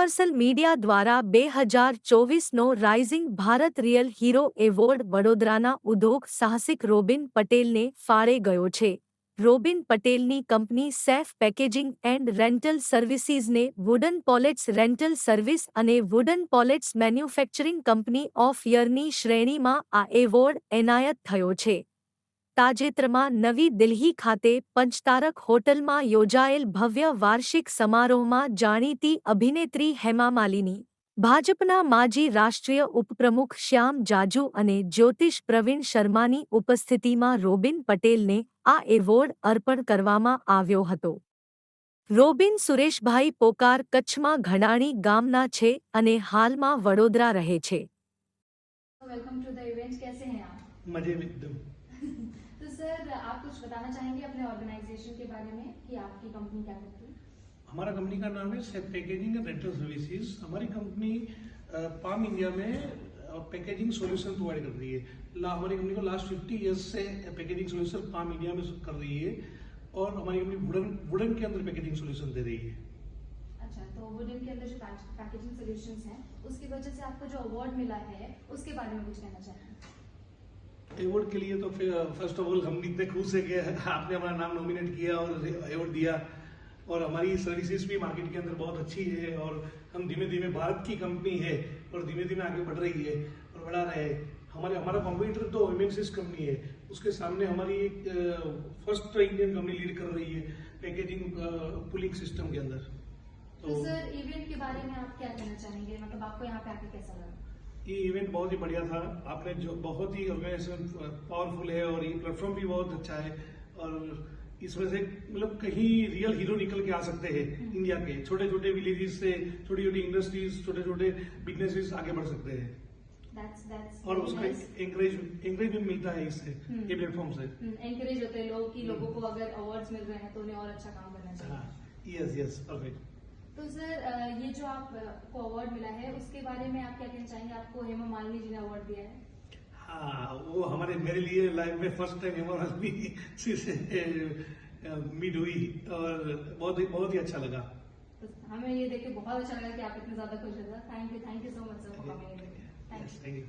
Universal media દ્વારા બે હજાર ચોવીસનો rising Bharat real hero award વડોદરાના ઉદ્યોગ સાહસિક રોબિન પટેલને ફાળે ગયો છે. રોબિન પટેલની company safe packaging and rental સર્વિસીઝને wooden pallets rental service અને wooden pallets manufacturing company of યરની શ્રેણીમાં આ એવોર્ડ એનાયત થયો છે. તાજેતરમાં નવી દિલ્હી ખાતે પંચતારક હોટલમાં યોજાયેલ ભવ્ય વાર્ષિક સમારોહમાં જાણીતી અભિનેત્રી હેમા માલિની ભાજપના માજી રાષ્ટ્રીય ઉપપ્રમુખ શ્યામ જાજુ અને જ્યોતિષ પ્રવીણ શર્માની ઉપસ્થિતિમાં રોબિન પટેલને આ એવોર્ડ અર્પણ કરવામાં આવ્યો હતો. રોબિન સુરેશભાઈ પોકાર કચ્છમાં ઘણાણી ગામના છે અને હાલમાં વડોદરા રહે છે. વેલકમ ટુ ધ ઇવેન્ટ કેસે હે આપ? મજે એકદમ. तो सर आप कुछ बताना चाहेंगे अपने ऑर्गेनाइजेशन के बारे में कि आपकी कंपनी क्या करती है? हमारा कंपनी का नाम है पैकेजिंग एंड रेंटल सर्विसेज़ हमारी कंपनी पाम इंडिया में पैकेजिंग सॉल्यूशन प्रोवाइड कर रही है। हमारी कंपनी को लास्ट 50 इयर्स से पैकेजिंग सॉल्यूशन पाम इंडिया में कर रही है और हमारी कंपनी वुडन वुडन के अंदर पैकेजिंग सॉल्यूशन दे रही है। अच्छा तो वुडन के अंदर जो पैकेजिंग सॉल्यूशंस हैं उसकी वजह से आपको जो अवार्ड मिला है उसके बारे में कुछ कहना चाहेंगे? अवार्ड के लिए तो फिर फ़र्स्ट ऑफ़ ऑल हम इतने खुश है कि आपने हमारा नाम नॉमिनेट किया और अवार्ड दिया। और हमारी सर्विसेज़ भी मार्केट के अंदर बहुत अच्छी है और हम धीमे धीमे भारत की कंपनी है और धीमे धीमे आगे बढ़ रही है और बढ़ा रहे हैं। हमारे, हमारा कॉम्पिटिटर तो एमएनसीज कंपनी है। उसके सामने हमारी एक फ़र्स्ट इंडियन कंपनी लीड कर रही है पैकेजिंग पुलिंग सिस्टम के अंदर। तो सर इवेंट के बारे में आप क्या कहना चाहेंगे? मतलब आपको यहाँ पे आके कैसा लगा? ये इवेंट बहुत ही बढ़िया था। आपने जो बहुत ही ऑर्गेनाइजेशन पावरफुल है और ये प्लेटफॉर्म भी बहुत अच्छा है और इसमें से मतलब कहीं रियल हीरो निकल के आ सकते हैं इंडिया के। छोटे छोटे विलेजेस से छोटी छोटी इंडस्ट्रीज़ छोटे छोटे बिजनेसेस आगे बढ़ सकते हैं। दैट्स दैट्स और उसका एंकरेज एंकरेजमेंट मिलता है इससे हम्म। ये प्लेटफॉर्म से। एनकरेज होते हैं लोग कि लोगों को अगर अवार्ड्स मिल रहे हैं तो उन्हें और अच्छा काम करना चाहिए। यस यस परफेक्ट तो सर ये जो आपको अवार्ड मिला है उसके बारे में आप क्या कहना चाहेंगे? आपको हेमा मालिनी जी ने अवार्ड दिया है। हाँ वो हमारे मेरे लिए लाइफ में फ़र्स्ट टाइम हेमा मालिनी से मीट हुई और बहुत ही बहुत ही अच्छा लगा। तो हमें ये देख के बहुत अच्छा लगा कि आप इतने ज़्यादा खुश हो thank you thank you so much sir for coming thank you